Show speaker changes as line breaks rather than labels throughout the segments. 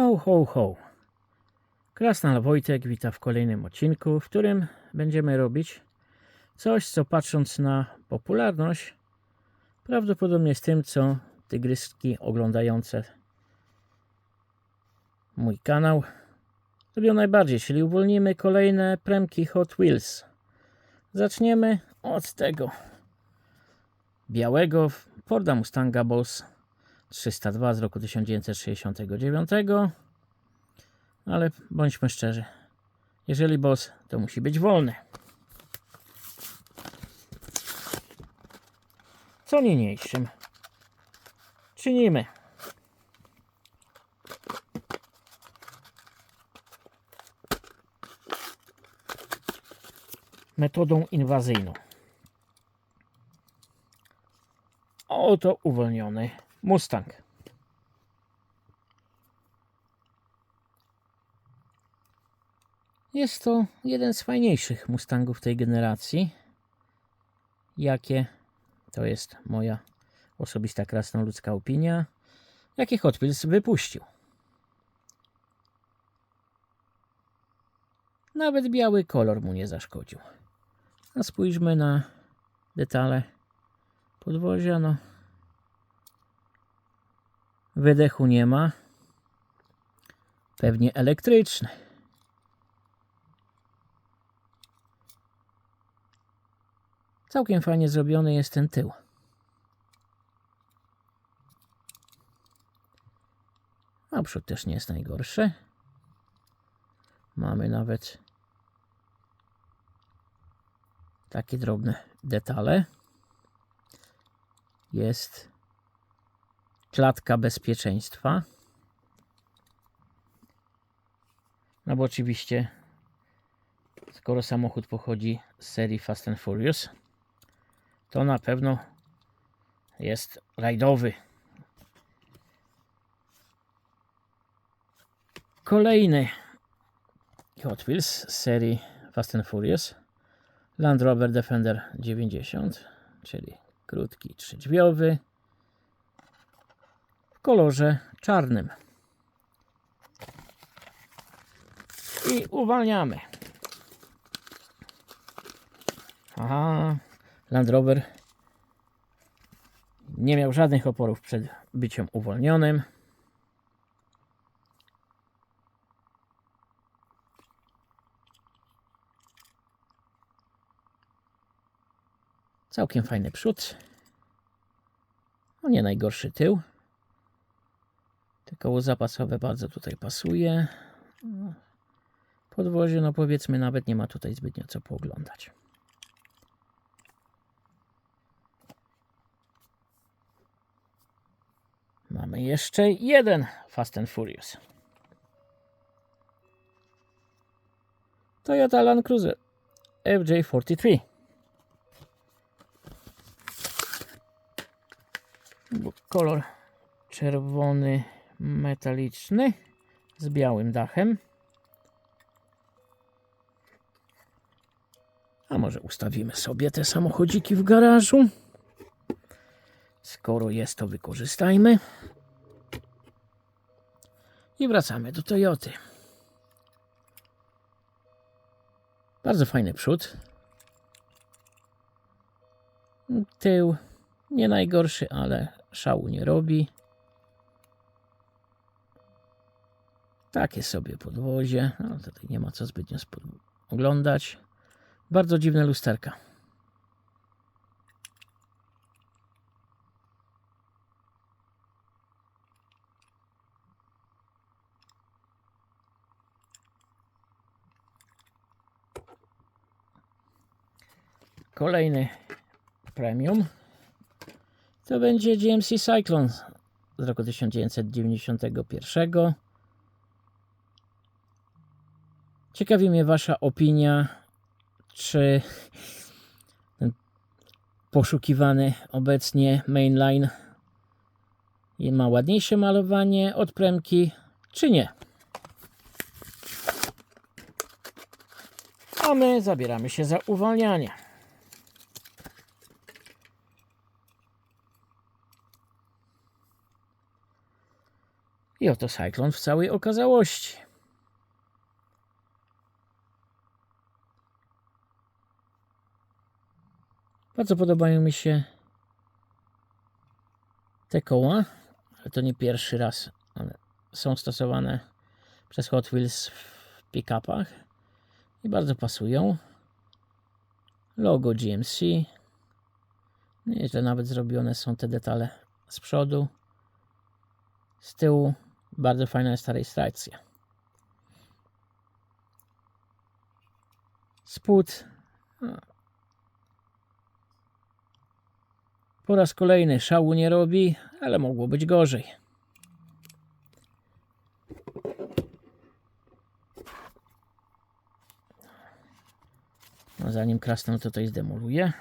Ho, ho, ho. Krasnal Wojtek wita w kolejnym odcinku, w którym będziemy robić coś, co patrząc na popularność, prawdopodobnie z tym, co tygryski oglądające mój kanał lubią najbardziej, czyli uwolnimy kolejne premki Hot Wheels. Zaczniemy od tego białego Forda Mustanga Boss 302 z roku 1969. Ale bądźmy szczerzy. Jeżeli boss, to musi być wolny. Co niniejszym czynimy. Metodą inwazyjną. Oto uwolniony Mustang. Jest to jeden z fajniejszych Mustangów tej generacji. Jakie to jest moja osobista krasnoludzka opinia. Jakie Hot Wheels wypuścił. Nawet biały kolor mu nie zaszkodził. A spójrzmy na detale podwozia. No, wydechu nie ma. Pewnie elektryczny. Całkiem fajnie zrobiony jest ten tył. Naprzód też nie jest najgorszy. Mamy nawet takie drobne detale. Jest klatka bezpieczeństwa. No bo oczywiście, skoro samochód pochodzi z serii Fast and Furious, to na pewno jest rajdowy. Kolejny Hot Wheels z serii Fast and Furious Land Rover Defender 90, czyli krótki trzydźwiowy w kolorze czarnym. I uwalniamy. Aha, Land Rover nie miał żadnych oporów przed byciem uwolnionym. Całkiem fajny przód. No nie najgorszy tył. Koło zapasowe bardzo tutaj pasuje. Podwozie, no powiedzmy, nawet nie ma tutaj zbytnio co pooglądać. Mamy jeszcze jeden Fast and Furious. Toyota Land Cruiser FJ43. Kolor czerwony metaliczny z białym dachem. A może ustawimy sobie te samochodziki w garażu? Skoro jest, to wykorzystajmy. I wracamy do Toyoty. Bardzo fajny przód. Tył nie najgorszy, ale szału nie robi. Takie sobie podwozie. No, tutaj nie ma co zbytnio oglądać. Bardzo dziwne lusterka. Kolejny premium to będzie GMC Cyclone z roku 1991. Ciekawi mnie Wasza opinia, czy poszukiwany obecnie mainline ma ładniejsze malowanie od premki, czy nie. A my zabieramy się za uwalnianie. I oto Cyclone w całej okazałości. Bardzo podobają mi się te koła, ale to nie pierwszy raz. One są stosowane przez Hot Wheels w pick-upach i bardzo pasują. Logo GMC. Nieźle nawet zrobione są te detale z przodu. Z tyłu bardzo fajna jest ta rejestracja. Spód. Po raz kolejny szału nie robi, ale mogło być gorzej. No zanim Krasnal tutaj zdemoluje,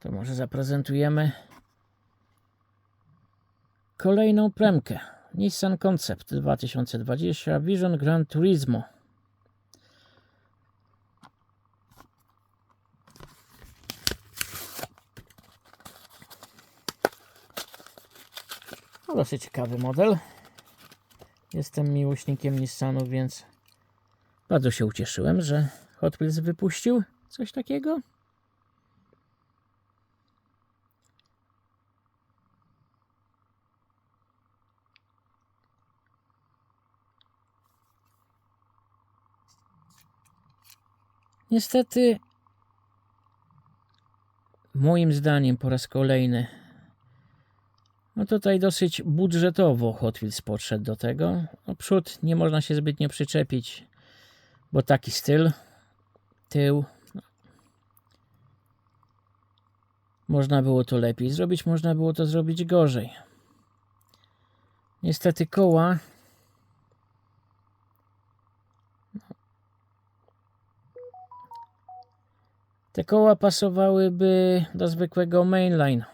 to może zaprezentujemy kolejną premkę. Nissan Concept 2020 Vision Gran Turismo. No, dosyć ciekawy model. Jestem miłośnikiem Nissanu, więc bardzo się ucieszyłem, że Hot Wheels wypuścił coś takiego. Niestety, moim zdaniem po raz kolejny, no tutaj dosyć budżetowo Hot Wheels podszedł do tego. No przód nie można się zbytnio przyczepić, bo taki styl, tył. no. Można było to lepiej zrobić, można było to zrobić gorzej. Niestety koła Te koła pasowałyby do zwykłego mainline,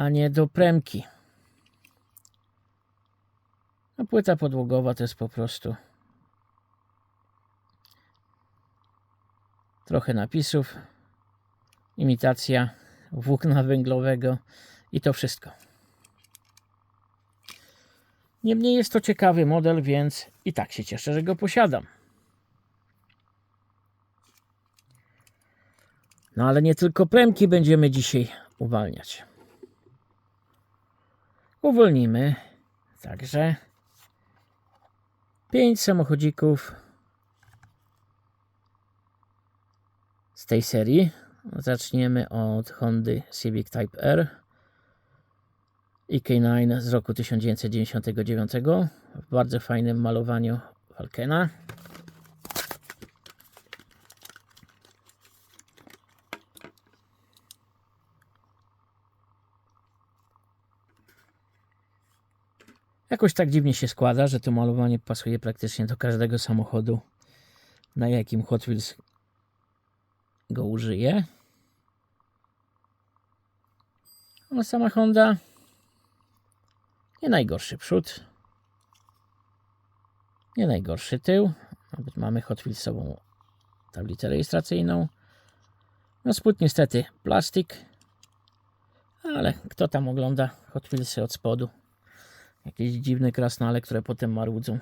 a nie do premki. Płyta podłogowa to jest po prostu trochę napisów, imitacja włókna węglowego i to wszystko. Niemniej jest to ciekawy model, więc i tak się cieszę, że go posiadam. No ale nie tylko premki będziemy dzisiaj uwalniać. Uwolnimy także pięć samochodzików z tej serii. Zaczniemy od Hondy Civic Type R EK9 z roku 1999 w bardzo fajnym malowaniu Falkena. Jakoś tak dziwnie się składa, że to malowanie pasuje praktycznie do każdego samochodu, na jakim Hot Wheels go użyje. No sama Honda nie najgorszy przód, nie najgorszy tył. Nawet mamy Hot Wheelsową tablicę rejestracyjną. No spód niestety plastik, ale kto tam ogląda Hot Wheelsy od spodu? Jakieś dziwne krasnale, które potem marudzą.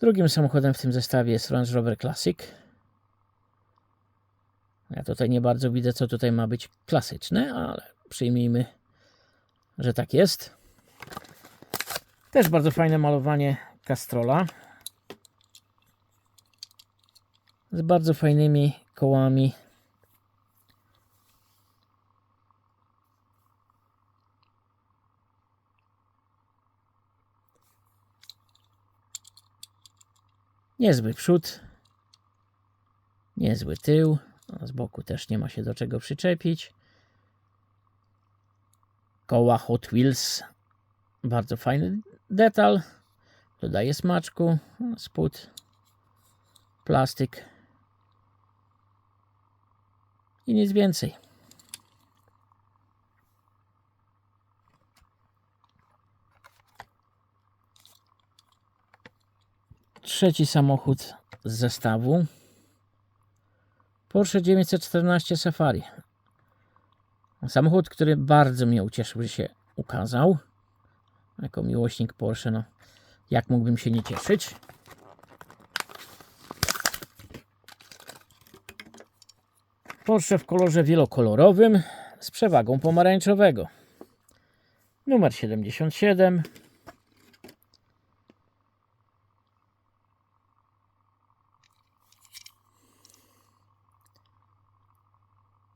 Drugim samochodem w tym zestawie jest Range Rover Classic. Ja tutaj nie bardzo widzę, co tutaj ma być klasyczne, ale przyjmijmy, że tak jest. Też bardzo fajne malowanie Castrola. Z bardzo fajnymi kołami. Niezły przód, niezły tył, z boku też nie ma się do czego przyczepić. Koła Hot Wheels, bardzo fajny detal, dodaje smaczku, spód, plastik i nic więcej. Trzeci samochód z zestawu. Porsche 914 Safari. Samochód, który bardzo mnie ucieszył, że się ukazał. Jako miłośnik Porsche, no jak mógłbym się nie cieszyć. Porsche w kolorze wielokolorowym z przewagą pomarańczowego. Numer 77.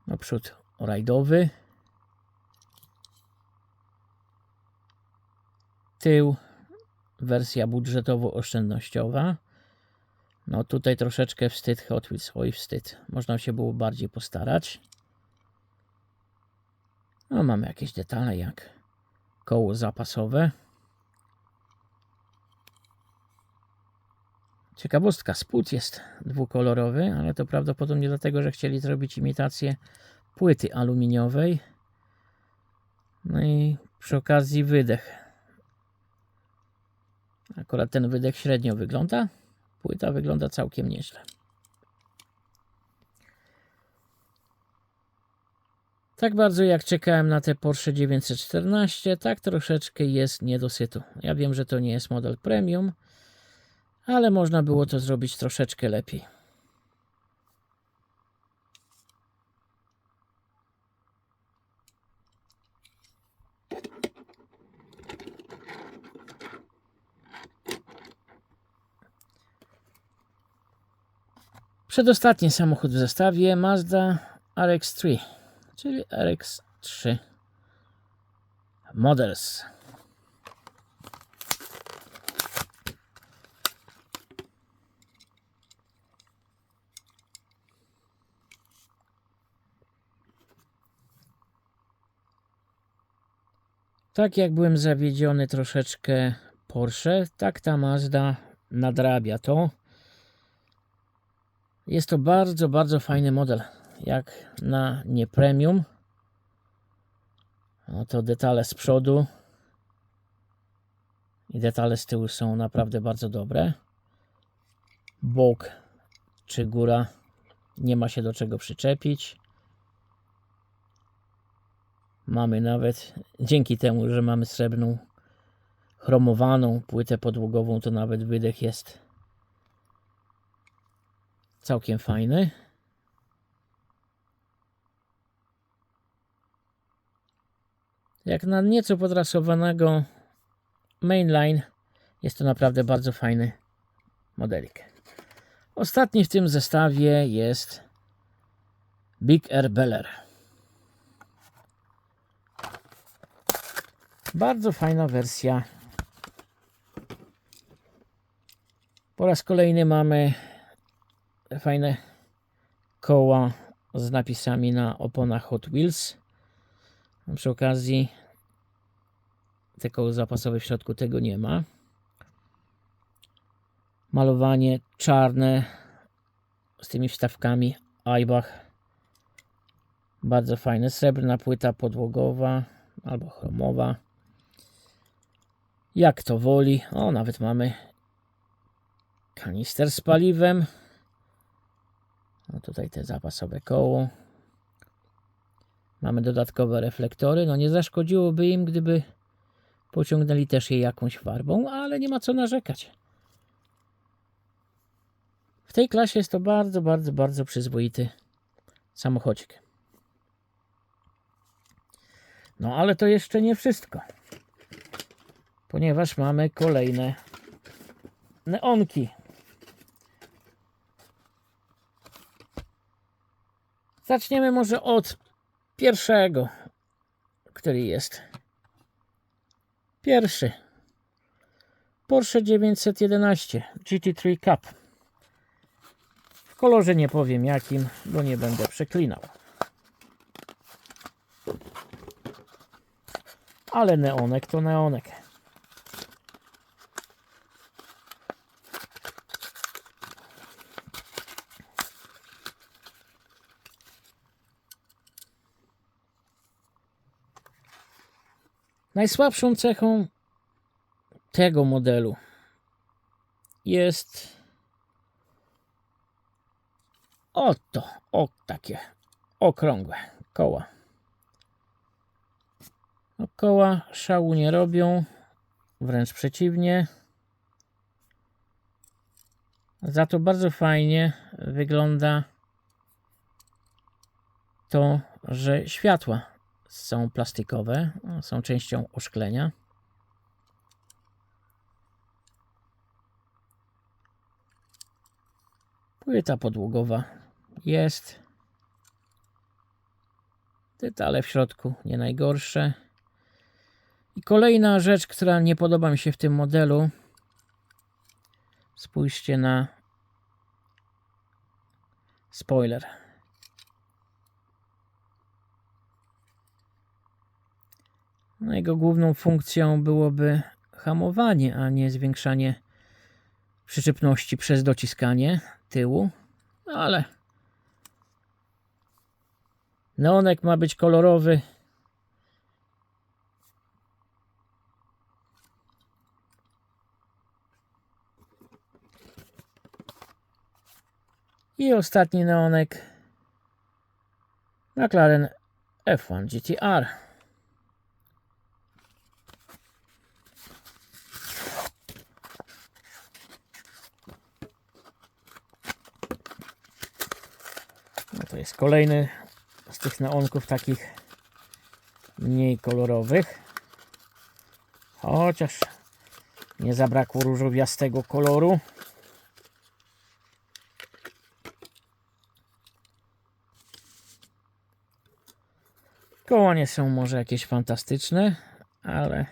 Naprzód rajdowy. Tył wersja budżetowo-oszczędnościowa. No tutaj troszeczkę wstyd Hot Wheels, oj wstyd. Można się było bardziej postarać. No mamy jakieś detale jak koło zapasowe. Ciekawostka, spód jest dwukolorowy, ale to prawdopodobnie dlatego, że chcieli zrobić imitację płyty aluminiowej. No i przy okazji wydech. Akurat ten wydech średnio wygląda. Płyta wygląda całkiem nieźle. Tak bardzo jak czekałem na te Porsche 914, tak troszeczkę jest niedosytu. Ja wiem, że to nie jest model premium, ale można było to zrobić troszeczkę lepiej. Przedostatni samochód w zestawie Mazda RX-3, czyli RX-3 Models. Tak jak byłem zawiedziony troszeczkę Porsche, tak ta Mazda nadrabia to. Jest to bardzo, bardzo fajny model. Jak na nie premium. No to detale z przodu i detale z tyłu są naprawdę bardzo dobre. Bok czy góra nie ma się do czego przyczepić. Mamy nawet, dzięki temu, że mamy srebrną chromowaną płytę podłogową, to nawet wydech jest całkiem fajny. Jak na nieco podrasowanego mainline jest to naprawdę bardzo fajny modelik. Ostatni w tym zestawie jest Big Air Bel Air. Bardzo fajna wersja. Po raz kolejny mamy fajne koła z napisami na oponach Hot Wheels. Przy okazji te koło zapasowe w środku tego nie ma. Malowanie czarne z tymi wstawkami Eibach. Bardzo fajne. Srebrna płyta podłogowa albo chromowa. Jak to woli. O, nawet mamy kanister z paliwem. No tutaj te zapasowe koło. Mamy dodatkowe reflektory. No nie zaszkodziłoby im, gdyby pociągnęli też je jakąś farbą, ale nie ma co narzekać. W tej klasie jest to bardzo, bardzo, bardzo przyzwoity samochodzik. No ale to jeszcze nie wszystko. Ponieważ mamy kolejne neonki. Zaczniemy może od pierwszego, który jest. Pierwszy. Porsche 911 GT3 Cup. W kolorze nie powiem jakim, bo nie będę przeklinał. Ale neonek to neonek. Najsłabszą cechą tego modelu jest oto, o takie okrągłe koła. No, koła szału nie robią, wręcz przeciwnie. Za to bardzo fajnie wygląda to, że światła są plastikowe, są częścią oszklenia. Płyta podłogowa jest. Detale w środku nie najgorsze. I kolejna rzecz, która nie podoba mi się w tym modelu. Spójrzcie na spoiler. No, jego główną funkcją byłoby hamowanie, a nie zwiększanie przyczepności przez dociskanie tyłu. No ale neonek ma być kolorowy. I ostatni neonek McLaren F1 GTR. No to jest kolejny z tych neonków takich mniej kolorowych. Chociaż nie zabrakło różowiastego koloru. Koła nie są może jakieś fantastyczne, ale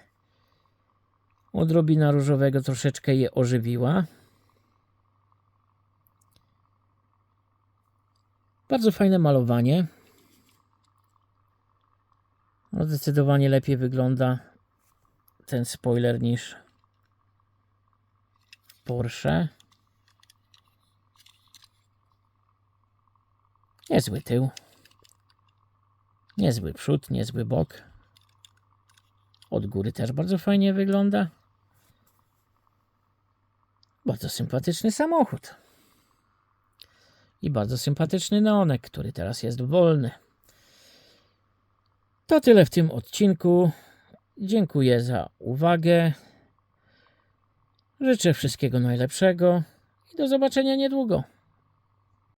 odrobina różowego troszeczkę je ożywiła. Bardzo fajne malowanie. No zdecydowanie lepiej wygląda ten spoiler niż Porsche. Niezły tył. Niezły przód, niezły bok. Od góry też bardzo fajnie wygląda. Bardzo sympatyczny samochód. I bardzo sympatyczny neonek, który teraz jest wolny. To tyle w tym odcinku. Dziękuję za uwagę. Życzę wszystkiego najlepszego i do zobaczenia niedługo.